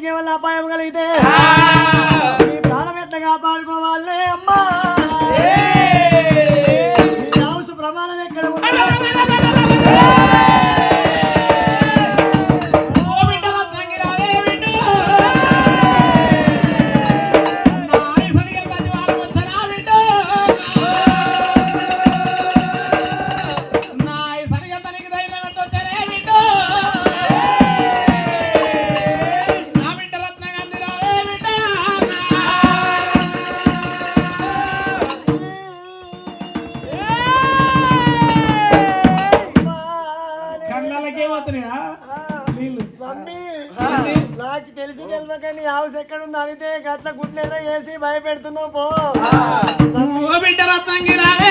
కేవలం అపాయం కలిగితే ప్రాణం ఎట్లా కాపాడుకోవాలి? కళ్ళకే పోతున్నాయా? నీళ్ళు. మమ్మీ నాకు తెలిసి తెలియకని హౌస్ ఎక్కడ ఉంది అడిగితే గట్ల గుడ్లేదో వేసి భయపెడుతున్నావు బిడ్డ రత్నంగి రాలే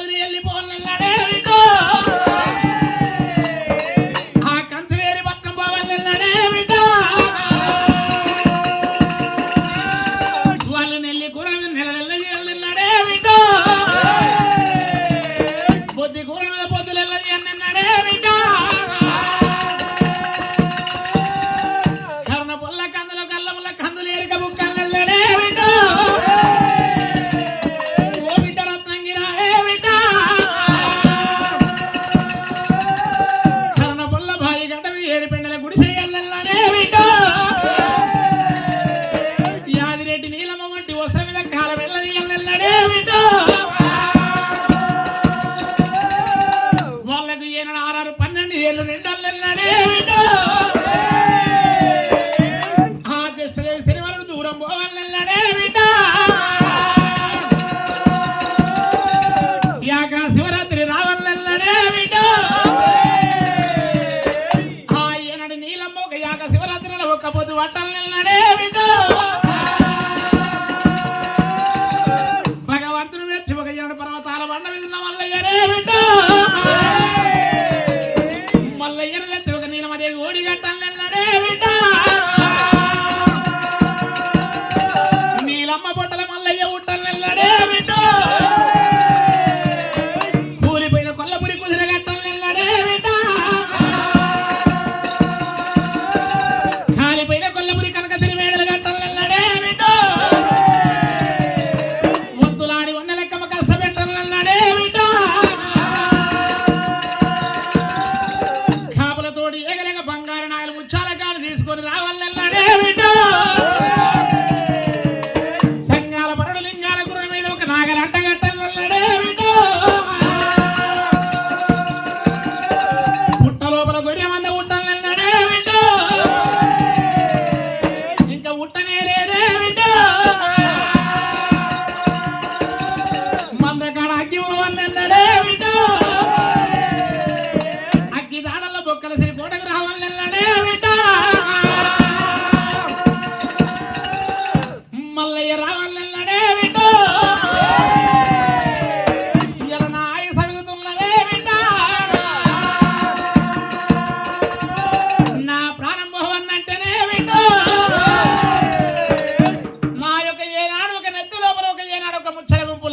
ಮಾದರಿಯಲ್ಲಿ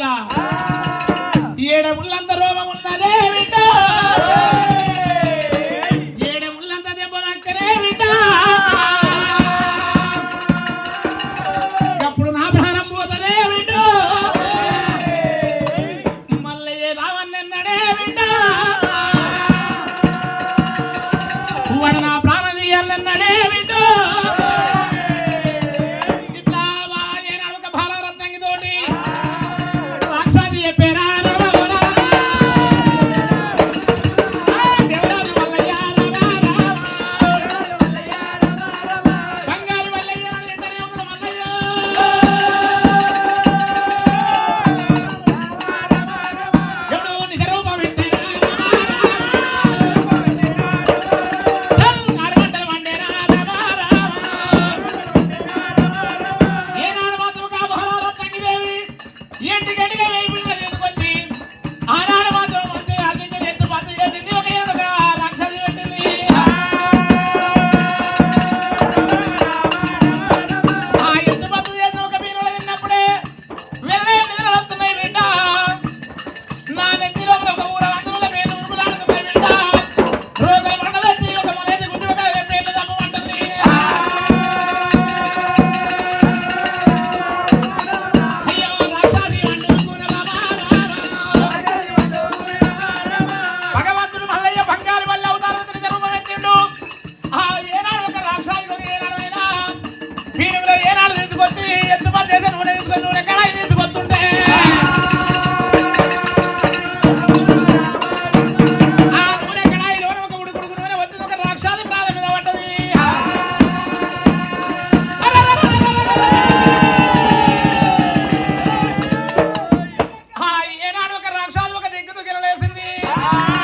రోమముల ఏడ ముళ్ళంత రోమం ఉన్నదే విట ఏడ ముళ్ళంత దెబ్బలక్కనే విట అప్పుడు నా ప్రాణం పోతనే మళ్ళీ రావన్నడే విట Ah!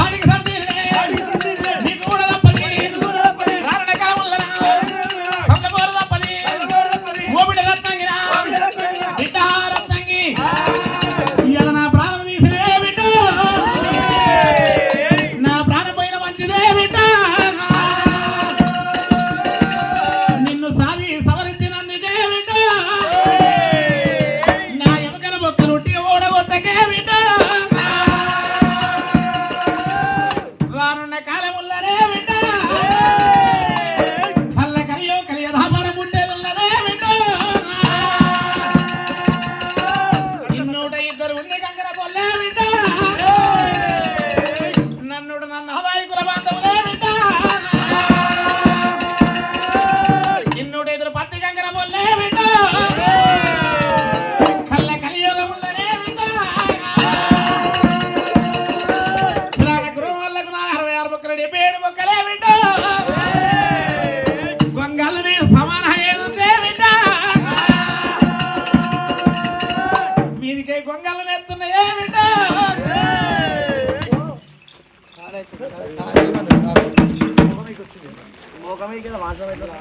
பாருங்க అరవై పేరు బొక్కలు ఏడు బిడ్డ సమాన ఏదుందే బిడ్డ మీదికే గొంగలు నెత్తున్నాయే బిడ్డ మోకమే కదా వాసన అవుతుందా